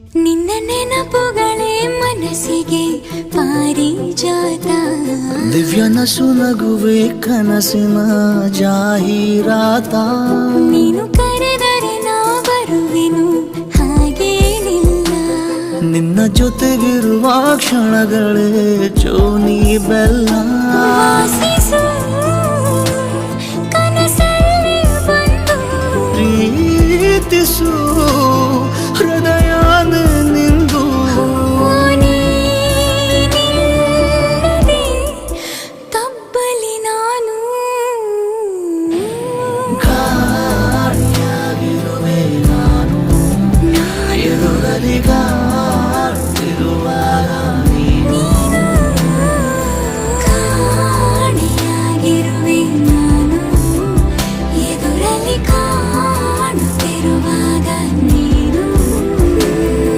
ನಿನ್ನ ನೆನಪುಗಳೇ ಮನಸ್ಸಿಗೆ ಪಾರಿಜಾತ ದಿವ್ಯನಸು ನಗುವೆ ಕನಸಿನ ಜಾಹೀರಾತ. ನೀನು ಕರೆದರೆ ನಾ ಬರುವೆನು ಹಾಗೇನಿಲ್ಲ ನಿನ್ನ ಜೊತೆಗಿರುವ ಕ್ಷಣಗಳೇ ಜೋನಿ ಬೆಲ್ಲ. ಪ್ರೀತಿಸು.